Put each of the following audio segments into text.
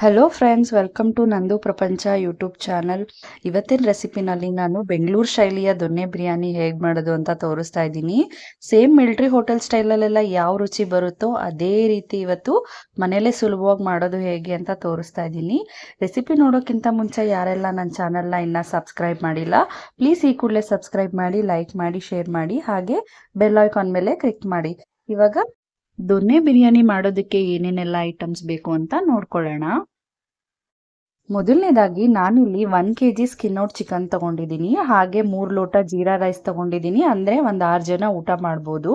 Hello friends welcome to ನಂದು ಪ್ರಪಂಚ YouTube channel ಇವತ್ತಿನ ರೆಸಿಪಿನಲ್ಲಿ ನಾನು ಬೆಂಗಳೂರು ಶೈಲಿಯ ದೊನ್ನೆ ಬಿರಿಯಾನಿ ಹೇಗೆ ಮಾಡೋದು ಅಂತ ತೋರಿಸ್ತಾ ಇದ್ದೀನಿ. ಸೇಮ್ ಮಿಲ್ಟ್ರಿ ಹೋಟೆಲ್ ಸ್ಟೈಲಲ್ಲೆಲ್ಲ ಯಾವ ರುಚಿ ಬರುತ್ತೋ ಅದೇ ರೀತಿ ಇವತ್ತು ಮನೇಲೇ ಸುಲಭವಾಗಿ ಮಾಡೋದು ಹೇಗೆ ಅಂತ ತೋರಿಸ್ತಾ ಇದ್ದೀನಿ. ರೆಸಿಪಿ ನೋಡೋಕ್ಕಿಂತ ಮುಂಚೆ ಯಾರೆಲ್ಲ ನನ್ನ ಚಾನಲ್ನ ಇನ್ನೂ ಸಬ್ಸ್ಕ್ರೈಬ್ ಮಾಡಿಲ್ಲ ಪ್ಲೀಸ್ ಈ ಕೂಡಲೇ ಸಬ್ಸ್ಕ್ರೈಬ್ ಮಾಡಿ ಲೈಕ್ ಮಾಡಿ ಶೇರ್ ಮಾಡಿ, ಹಾಗೆ ಬೆಲ್ ಮೇಲೆ ಕ್ಲಿಕ್ ಮಾಡಿ. ಇವಾಗ ದೊನ್ನೆ ಬಿರಿಯಾನಿ ಮಾಡೋದಕ್ಕೆ ಏನೇನೆಲ್ಲ ಐಟಮ್ಸ್ ಬೇಕು ಅಂತ ನೋಡ್ಕೊಳ್ಳೋಣ. ಮೊದಲನೇದಾಗಿ ನಾನಿಲ್ಲಿ one K G skin out chicken ತಗೊಂಡಿದ್ದೀನಿ. ಹಾಗೆ ಮೂರು ಲೋಟ ಜೀರಾ ರೈಸ್ ತಗೊಂಡಿದ್ದೀನಿ. ಅಂದರೆ ಒಂದು ಆರು ಜನ ಊಟ ಮಾಡ್ಬೋದು.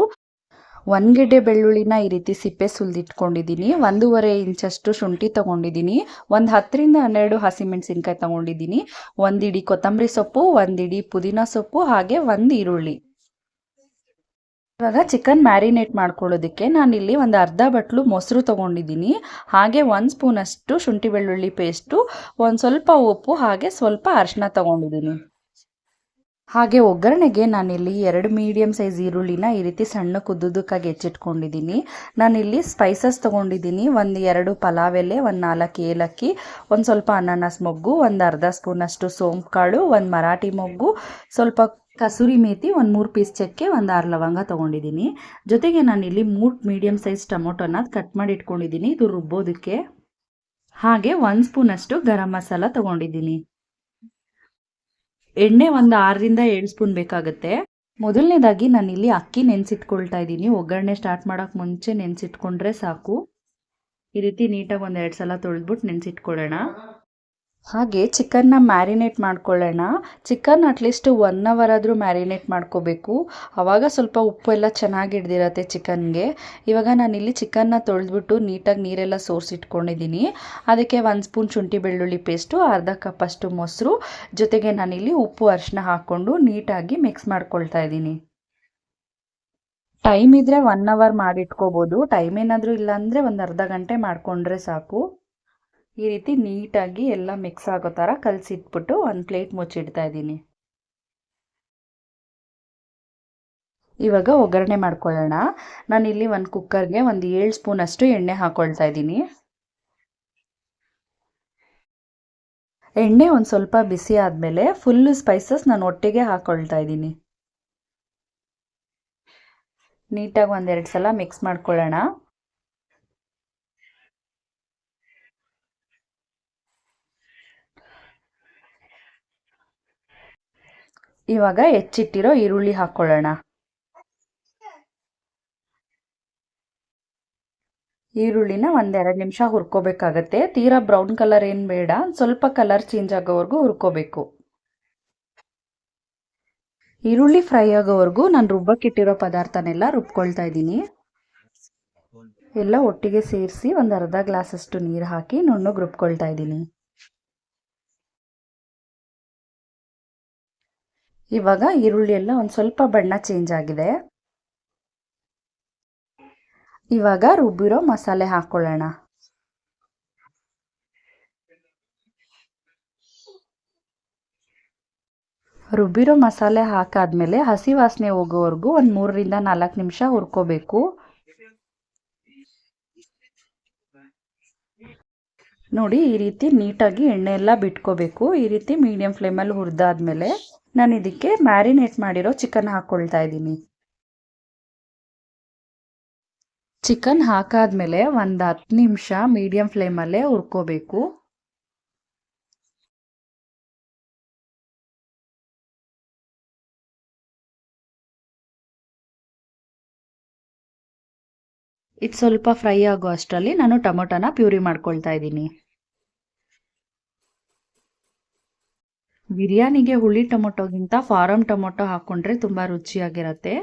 ಒಂದು ಗೆಡ್ಡೆ ಬೆಳ್ಳುಳ್ಳಿನ ಈ ರೀತಿ ಸಿಪ್ಪೆ ಸುಲಿದಿಟ್ಕೊಂಡಿದ್ದೀನಿ. ಒಂದೂವರೆ ಇಂಚಷ್ಟು ಶುಂಠಿ ತಗೊಂಡಿದ್ದೀನಿ. ಒಂದು ಹತ್ತರಿಂದ ಹನ್ನೆರಡು ಹಸಿಮೆಣಸಿನ್ಕಾಯಿ ತಗೊಂಡಿದ್ದೀನಿ. ಒಂದಿಡಿ ಕೊತ್ತಂಬರಿ ಸೊಪ್ಪು ಒಂದಿಡಿ ಪುದೀನ ಸೊಪ್ಪು, ಹಾಗೆ ಒಂದು ಈರುಳ್ಳಿ. ಇವಾಗ ಚಿಕನ್ ಮ್ಯಾರಿನೇಟ್ ಮಾಡ್ಕೊಳ್ಳೋದಕ್ಕೆ ನಾನಿಲ್ಲಿ ಒಂದು ಅರ್ಧ ಬಟ್ಲು ಮೊಸರು ತೊಗೊಂಡಿದ್ದೀನಿ. ಹಾಗೆ ಒಂದು ಸ್ಪೂನಷ್ಟು ಶುಂಠಿ ಬೆಳ್ಳುಳ್ಳಿ ಪೇಸ್ಟು ಒಂದು ಸ್ವಲ್ಪ ಉಪ್ಪು, ಹಾಗೆ ಸ್ವಲ್ಪ ಅರಿಶಿನ ತೊಗೊಂಡಿದ್ದೀನಿ. ಹಾಗೆ ಒಗ್ಗರಣೆಗೆ ನಾನಿಲ್ಲಿ ಎರಡು ಮೀಡಿಯಮ್ ಸೈಜ್ ಈರುಳ್ಳಿನ ಈ ರೀತಿ ಸಣ್ಣ ಕುದ್ದುದಕ್ಕಾಗಿ ಹೆಚ್ಚಿಟ್ಕೊಂಡಿದ್ದೀನಿ. ನಾನಿಲ್ಲಿ ಸ್ಪೈಸಸ್ ತೊಗೊಂಡಿದ್ದೀನಿ. ಒಂದು ಎರಡು ಪಲಾವ್ ಎಲೆ ಒಂದು ನಾಲ್ಕು ಏಲಕ್ಕಿ, ಒಂದು ಸ್ವಲ್ಪ ಅನಾನಸ್ ಮೊಗ್ಗು, ಒಂದು ಅರ್ಧ ಸ್ಪೂನಷ್ಟು ಸೋಂಪು ಕಾಳು ಒಂದು ಮರಾಠಿ ಮೊಗ್ಗು, ಸ್ವಲ್ಪ ಕಸೂರಿ ಮೇಥಿ ಒಂದು ಮೂರು ಪೀಸ್ ಚಕ್ಕೆ ಒಂದು ಆರು ಲವಂಗ ತೊಗೊಂಡಿದ್ದೀನಿ ಜೊತೆಗೆ ನಾನಿಲ್ಲಿ ಮೂರು ಮೀಡಿಯಮ್ ಸೈಜ್ ಟೊಮೊಟೊನ ಕಟ್ ಮಾಡಿ ಇಟ್ಕೊಂಡಿದ್ದೀನಿ ಇದು ರುಬ್ಬೋದಕ್ಕೆ. ಹಾಗೆ ಒಂದು ಸ್ಪೂನಷ್ಟು ಗರಂ ಮಸಾಲ ತೊಗೊಂಡಿದ್ದೀನಿ ಎಣ್ಣೆ ಒಂದು ಆರರಿಂದ ಏಳು ಸ್ಪೂನ್ ಬೇಕಾಗುತ್ತೆ. ಮೊದಲನೇದಾಗಿ ನಾನಿಲ್ಲಿ ಅಕ್ಕಿ ನೆನೆಸಿಟ್ಕೊಳ್ತಾ ಇದ್ದೀನಿ ಒಗ್ಗರಣೆ ಸ್ಟಾರ್ಟ್ ಮಾಡೋಕ್ಕೆ ಮುಂಚೆ ನೆನೆಸಿಟ್ಕೊಂಡ್ರೆ ಸಾಕು. ಈ ರೀತಿ ನೀಟಾಗಿ ಒಂದು ಎರಡು ಸಲ ತೊಳೆದ್ಬಿಟ್ಟು ನೆನೆಸಿಟ್ಕೊಳ್ಳೋಣ. ಹಾಗೆ ಚಿಕನ್ನ ಮ್ಯಾರಿನೇಟ್ ಮಾಡ್ಕೊಳ್ಳೋಣ. Chicken at least one hour ಆದರೂ ಮ್ಯಾರಿನೇಟ್ ಮಾಡ್ಕೋಬೇಕು. ಆವಾಗ ಸ್ವಲ್ಪ ಉಪ್ಪು ಎಲ್ಲ ಚೆನ್ನಾಗಿ ಹಿಡ್ದಿರತ್ತೆ ಚಿಕನ್ಗೆ. ಇವಾಗ ನಾನಿಲ್ಲಿ ಚಿಕನ್ನ ತೊಳೆದ್ಬಿಟ್ಟು ನೀಟಾಗಿ ನೀರೆಲ್ಲ ಸೋರಿಸಿಟ್ಕೊಂಡಿದ್ದೀನಿ ಅದಕ್ಕೆ ಒಂದು ಸ್ಪೂನ್ ಶುಂಠಿ ಬೆಳ್ಳುಳ್ಳಿ ಪೇಸ್ಟು ಅರ್ಧ ಕಪ್ಪಷ್ಟು ಮೊಸರು. ಜೊತೆಗೆ ನಾನಿಲ್ಲಿ ಉಪ್ಪು ಅರಿಶಿನ ಹಾಕ್ಕೊಂಡು ನೀಟಾಗಿ ಮಿಕ್ಸ್ ಮಾಡ್ಕೊಳ್ತಾ ಇದ್ದೀನಿ. ಟೈಮ್ ಇದ್ದರೆ ಒನ್ ಅವರ್ ಮಾಡಿಟ್ಕೋಬೋದು ಟೈಮ್ ಏನಾದರೂ ಇಲ್ಲ ಅಂದರೆ ಒಂದು ಅರ್ಧ ಗಂಟೆ ಮಾಡಿಕೊಂಡ್ರೆ ಸಾಕು. ಈ ರೀತಿ ನೀಟಾಗಿ ಎಲ್ಲ ಮಿಕ್ಸ್ ಆಗೋ ಥರ ಕಲಸಿಟ್ಬಿಟ್ಟು ಒಂದು ಪ್ಲೇಟ್ ಮುಚ್ಚಿಡ್ತಾ ಇದ್ದೀನಿ. ಇವಾಗ ಒಗ್ಗರಣೆ ಮಾಡ್ಕೊಳ್ಳೋಣ. ನಾನಿಲ್ಲಿ ಒಂದು ಕುಕ್ಕರ್ಗೆ ಒಂದು ಏಳು ಸ್ಪೂನಷ್ಟು ಎಣ್ಣೆ ಹಾಕ್ಕೊಳ್ತಾ ಇದ್ದೀನಿ. ಎಣ್ಣೆ ಒಂದು ಸ್ವಲ್ಪ ಬಿಸಿ ಆದಮೇಲೆ ಫುಲ್ಲು ಸ್ಪೈಸಸ್ ನಾನು ಒಟ್ಟಿಗೆ ಹಾಕ್ಕೊಳ್ತಾ ಇದ್ದೀನಿ. ನೀಟಾಗಿ ಒಂದೆರಡು ಸಲ ಮಿಕ್ಸ್ ಮಾಡ್ಕೊಳ್ಳೋಣ. ಇವಾಗ ಹೆಚ್ಚಿಟ್ಟಿರೋ ಈರುಳ್ಳಿ ಹಾಕ್ಕೊಳ್ಳೋಣ ಈರುಳ್ಳಿನ ಒಂದೆರಡು ನಿಮಿಷ ಹುರ್ಕೋಬೇಕಾಗತ್ತೆ. ತೀರಾ ಬ್ರೌನ್ ಕಲರ್ ಏನು ಬೇಡ. ಸ್ವಲ್ಪ ಕಲರ್ ಚೇಂಜ್ ಆಗೋವರೆಗೂ ಹುರ್ಕೋಬೇಕು. ಈರುಳ್ಳಿ ಫ್ರೈ ಆಗೋವರೆಗೂ ನಾನು ರುಬ್ಬಕ್ಕಿಟ್ಟಿರೋ ಪದಾರ್ಥನೆಲ್ಲ ರುಬ್ಕೊಳ್ತಾ ಇದ್ದೀನಿ. ಎಲ್ಲ ಒಟ್ಟಿಗೆ ಸೇರಿಸಿ ಒಂದು ಅರ್ಧ ಗ್ಲಾಸಷ್ಟು ನೀರು ಹಾಕಿ ನುಣ್ಣಗೆ ರುಬ್ಕೊಳ್ತಾ ಇದ್ದೀನಿ. ಇವಾಗ ಈರುಳ್ಳಿ ಎಲ್ಲ ಒಂದು ಸ್ವಲ್ಪ ಬಣ್ಣ ಚೇಂಜ್ ಆಗಿದೆ. ಇವಾಗ ರುಬ್ಬಿರೋ ಮಸಾಲೆ ಹಾಕ್ಕೊಳ್ಳೋಣ ರುಬ್ಬಿರೋ ಮಸಾಲೆ ಹಾಕಾದ್ಮೇಲೆ ಹಸಿ ವಾಸನೆ ಹೋಗೋವರೆಗೂ ಒಂದು ಮೂರರಿಂದ ನಾಲ್ಕು ನಿಮಿಷ ಹುರ್ಕೋಬೇಕು. ನೋಡಿ ಈ ರೀತಿ ನೀಟಾಗಿ ಎಣ್ಣೆ ಎಲ್ಲ ಬಿಟ್ಕೋಬೇಕು. ಈ ರೀತಿ ಮೀಡಿಯಂ ಫ್ಲೇಮಲ್ಲಿ ಹುರಿದಾದ್ಮೇಲೆ ನಾನು ಇದಕ್ಕೆ ಮ್ಯಾರಿನೇಟ್ ಮಾಡಿರೋ ಚಿಕನ್ ಹಾಕ್ಕೊಳ್ತಾ ಇದ್ದೀನಿ. ಚಿಕನ್ ಹಾಕಾದ್ಮೇಲೆ ಒಂದು ಹತ್ತು ನಿಮಿಷ ಮೀಡಿಯಂ ಫ್ಲೇಮಲ್ಲೇ ಹುರ್ಕೋಬೇಕು. ಇದು ಸ್ವಲ್ಪ ಫ್ರೈ ಆಗೋ ಅಷ್ಟರಲ್ಲಿ ನಾನು ಟೊಮೊಟೊನ ಪ್ಯೂರಿ ಮಾಡ್ಕೊಳ್ತಾ ಇದ್ದೀನಿ. ಬಿರಿಯಾನಿಗೆ ಹುಳಿ ಟೊಮೊಟೊಗಿಂತ ಫಾರಮ್ ಟೊಮೊಟೊ ಹಾಕ್ಕೊಂಡ್ರೆ ತುಂಬ ರುಚಿಯಾಗಿರುತ್ತೆ.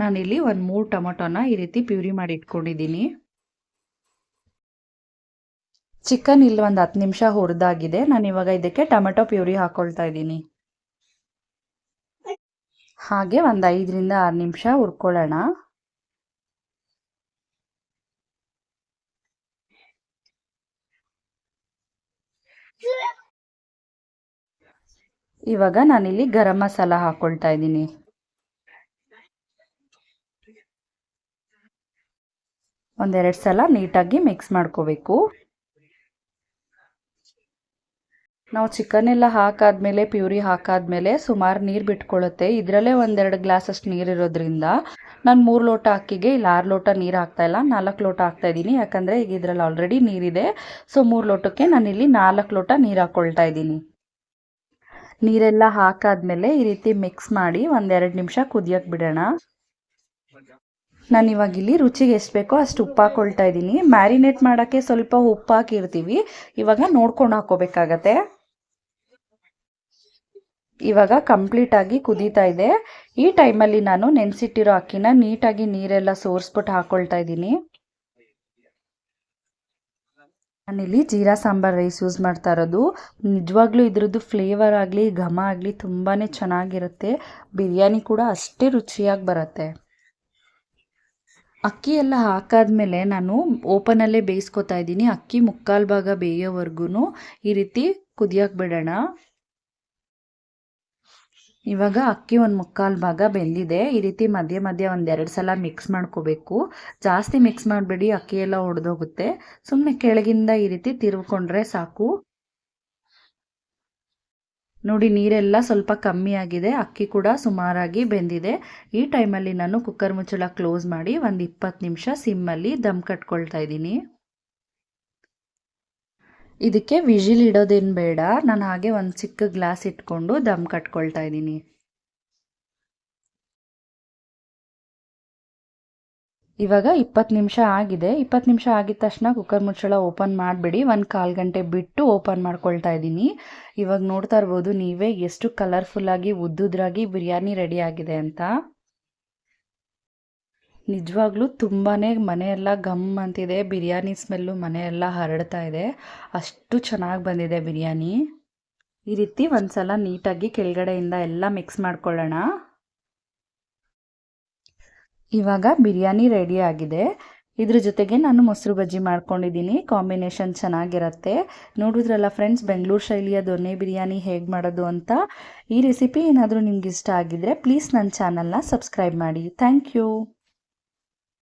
ನಾನಿಲ್ಲಿ ಒಂದು ಮೂರು ಟೊಮೊಟೊನ ಈ ರೀತಿ ಪ್ಯೂರಿ ಮಾಡಿ ಇಟ್ಕೊಂಡಿದ್ದೀನಿ. ಚಿಕನ್ ಇಲ್ಲಿ ಒಂದು ಹತ್ತು ನಿಮಿಷ ಹುರಿದಾಗಿದೆ. ನಾನು ಇವಾಗ ಇದಕ್ಕೆ ಟೊಮೆಟೊ ಪ್ಯೂರಿ ಹಾಕ್ಕೊಳ್ತಾ ಇದ್ದೀನಿ. ಹಾಗೆ ಒಂದು ಐದರಿಂದ ಆರು ನಿಮಿಷ ಹುರ್ಕೊಳ್ಳೋಣ. ಇವಾಗ ನಾನಿಲ್ಲಿ ಗರಂ ಮಸಾಲ ಹಾಕೊಳ್ತಾ ಇದ್ದೀನಿ. ಒಂದೆರಡು ಸಲ ನೀಟಾಗಿ ಮಿಕ್ಸ್ ಮಾಡ್ಕೋಬೇಕು. ನಾವು ಚಿಕನ್ ಎಲ್ಲ ಹಾಕಾದ್ಮೇಲೆ ಪ್ಯೂರಿ ಹಾಕಾದ್ಮೇಲೆ ಸುಮಾರು ನೀರು ಬಿಟ್ಕೊಳ್ಳುತ್ತೆ ಇದರಲ್ಲೇ ಒಂದೆರಡು ಗ್ಲಾಸಷ್ಟು ನೀರು ಇರೋದ್ರಿಂದ ನಾನು ಮೂರು ಲೋಟ ಅಕ್ಕಿಗೆ ಇಲ್ಲಿ, ಆರು ಲೋಟ ನೀರು ಹಾಕ್ತಾ ಇಲ್ಲ, ನಾಲ್ಕು ಲೋಟ ಹಾಕ್ತಾ ಇದ್ದೀನಿ. ಯಾಕಂದರೆ ಈಗ ಇದರಲ್ಲಿ ಆಲ್ರೆಡಿ ನೀರಿದೆ. ಸೊ ಮೂರು ಲೋಟಕ್ಕೆ ನಾನಿಲ್ಲಿ ನಾಲ್ಕು ಲೋಟ ನೀರು ಹಾಕ್ಕೊಳ್ತಾ ಇದ್ದೀನಿ. ನೀರೆಲ್ಲ ಹಾಕಾದ್ಮೇಲೆ ಈ ರೀತಿ ಮಿಕ್ಸ್ ಮಾಡಿ ಒಂದೆರಡು ನಿಮಿಷ ಕುದಿಯೋಕೆ ಬಿಡೋಣ. ನಾನು ಇವಾಗ ಇಲ್ಲಿ ರುಚಿಗೆ ಎಷ್ಟು ಬೇಕೋ ಅಷ್ಟು ಉಪ್ಪು ಹಾಕ್ಕೊಳ್ತಾ ಇದ್ದೀನಿ. ಮ್ಯಾರಿನೇಟ್ ಮಾಡೋಕ್ಕೆ ಸ್ವಲ್ಪ ಉಪ್ಪು ಹಾಕಿರ್ತೀವಿ. ಇವಾಗ ನೋಡ್ಕೊಂಡು ಹಾಕೋಬೇಕಾಗತ್ತೆ. ಇವಾಗ ಕಂಪ್ಲೀಟಾಗಿ ಕುದೀತಾ ಇದೆ. ಈ ಟೈಮಲ್ಲಿ ನಾನು ನೆನೆಸಿಟ್ಟಿರೋ ಅಕ್ಕಿನ ನೀಟಾಗಿ ನೀರೆಲ್ಲ ಸೋರಿಸ್ಬಿಟ್ಟು ಹಾಕ್ಕೊಳ್ತಾ ಇದ್ದೀನಿ. ನಾನಿಲ್ಲಿ ಜೀರಾ ಸಾಂಬಾರ್ ರೈಸ್ ಯೂಸ್ ಮಾಡ್ತಾ ಇರೋದು. ನಿಜವಾಗ್ಲೂ ಇದ್ರದ್ದು ಫ್ಲೇವರ್ ಆಗಲಿ, ಘಮ ಆಗಲಿ ತುಂಬಾ ಚೆನ್ನಾಗಿರುತ್ತೆ. ಬಿರಿಯಾನಿ ಕೂಡ ಅಷ್ಟೇ ರುಚಿಯಾಗಿ ಬರುತ್ತೆ. ಅಕ್ಕಿ ಎಲ್ಲ ಹಾಕಾದ್ಮೇಲೆ ನಾನು ಓಪನಲ್ಲೇ ಬೇಯಿಸ್ಕೊತಾ ಇದ್ದೀನಿ. ಅಕ್ಕಿ ಮುಕ್ಕಾಲು ಭಾಗ ಬೇಯೋವರೆಗೂ ಈ ರೀತಿ ಕುದಿಯೋಕೆ ಬಿಡೋಣ. ಇವಾಗ ಅಕ್ಕಿ ಒಂದು ಮುಕ್ಕಾಲು ಭಾಗ ಬೆಂದಿದೆ. ಈ ರೀತಿ ಮಧ್ಯೆ ಮಧ್ಯೆ ಒಂದೆರಡು ಸಲ ಮಿಕ್ಸ್ ಮಾಡ್ಕೋಬೇಕು. ಜಾಸ್ತಿ ಮಿಕ್ಸ್ ಮಾಡಬೇಡಿ, ಅಕ್ಕಿ ಎಲ್ಲ ಒಡೆದೋಗುತ್ತೆ. ಸುಮ್ಮನೆ ಕೆಳಗಿಂದ ಈ ರೀತಿ ತಿರುವ್ಕೊಂಡ್ರೆ ಸಾಕು. ನೋಡಿ, ನೀರೆಲ್ಲ ಸ್ವಲ್ಪ ಕಮ್ಮಿ ಆಗಿದೆ. ಅಕ್ಕಿ ಕೂಡ ಸುಮಾರಾಗಿ ಬೆಂದಿದೆ. ಈ ಟೈಮಲ್ಲಿ ನಾನು ಕುಕ್ಕರ್ ಮುಚ್ಚಳ ಕ್ಲೋಸ್ ಮಾಡಿ ಒಂದು ಇಪ್ಪತ್ತು ನಿಮಿಷ ಸಿಮ್ಮಲ್ಲಿ ದಮ್ ಕಟ್ಕೊಳ್ತಾ ಇದ್ದೀನಿ. ಇದಕ್ಕೆ ವಿಜಿಲ್ ಇಡೋದೇನು ಬೇಡ. ನಾನು ಹಾಗೆ ಒಂದು ಚಿಕ್ಕ ಗ್ಲಾಸ್ ಇಟ್ಕೊಂಡು ದಮ್ ಕಟ್ಕೊಳ್ತಾ ಇದ್ದೀನಿ. ಇವಾಗ ಇಪ್ಪತ್ತು ನಿಮಿಷ ಆಗಿದೆ. ಇಪ್ಪತ್ತು ನಿಮಿಷ ಆಗಿದ ತಕ್ಷಣ ಕುಕ್ಕರ್ ಮುಚ್ಚಳ ಓಪನ್ ಮಾಡಿಬಿಡಿ. ಒಂದು ಕಾಲು ಗಂಟೆ ಬಿಟ್ಟು ಓಪನ್ ಮಾಡ್ಕೊಳ್ತಾ ಇದ್ದೀನಿ. ಇವಾಗ ನೋಡ್ತಾ ಇರ್ಬೋದು ನೀವೇ ಎಷ್ಟು ಕಲರ್ಫುಲ್ಲಾಗಿ, ಉದ್ದುದ್ರಾಗಿ ಬಿರಿಯಾನಿ ರೆಡಿ ಆಗಿದೆ ಅಂತ. ನಿಜವಾಗ್ಲೂ ತುಂಬಾ ಮನೆಯೆಲ್ಲ ಗಮ್ ಅಂತಿದೆ. ಬಿರಿಯಾನಿ ಸ್ಮೆಲ್ಲು ಮನೆಯೆಲ್ಲ ಹರಡ್ತಾ ಇದೆ. ಅಷ್ಟು ಚೆನ್ನಾಗಿ ಬಂದಿದೆ ಬಿರಿಯಾನಿ. ಈ ರೀತಿ ಒಂದು ಸಲ ನೀಟಾಗಿ ಕೆಳಗಡೆಯಿಂದ ಎಲ್ಲ ಮಿಕ್ಸ್ ಮಾಡ್ಕೊಳ್ಳೋಣ. ಇವಾಗ ಬಿರಿಯಾನಿ ರೆಡಿ ಆಗಿದೆ. ಇದ್ರ ಜೊತೆಗೆ ನಾನು ಮೊಸರು ಬಜ್ಜಿ ಮಾಡ್ಕೊಂಡಿದ್ದೀನಿ. ಕಾಂಬಿನೇಷನ್ ಚೆನ್ನಾಗಿರುತ್ತೆ. ನೋಡಿದ್ರಲ್ಲ ಫ್ರೆಂಡ್ಸ್, ಬೆಂಗಳೂರು ಶೈಲಿಯ ದೊನ್ನೆ ಬಿರಿಯಾನಿ ಹೇಗೆ ಮಾಡೋದು ಅಂತ. ಈ ರೆಸಿಪಿ ಏನಾದರೂ ನಿಮ್ಗೆ ಇಷ್ಟ ಆಗಿದ್ರೆ ಪ್ಲೀಸ್ ನನ್ನ ಚಾನಲ್ನ ಸಬ್ಸ್ಕ್ರೈಬ್ ಮಾಡಿ. Thank you.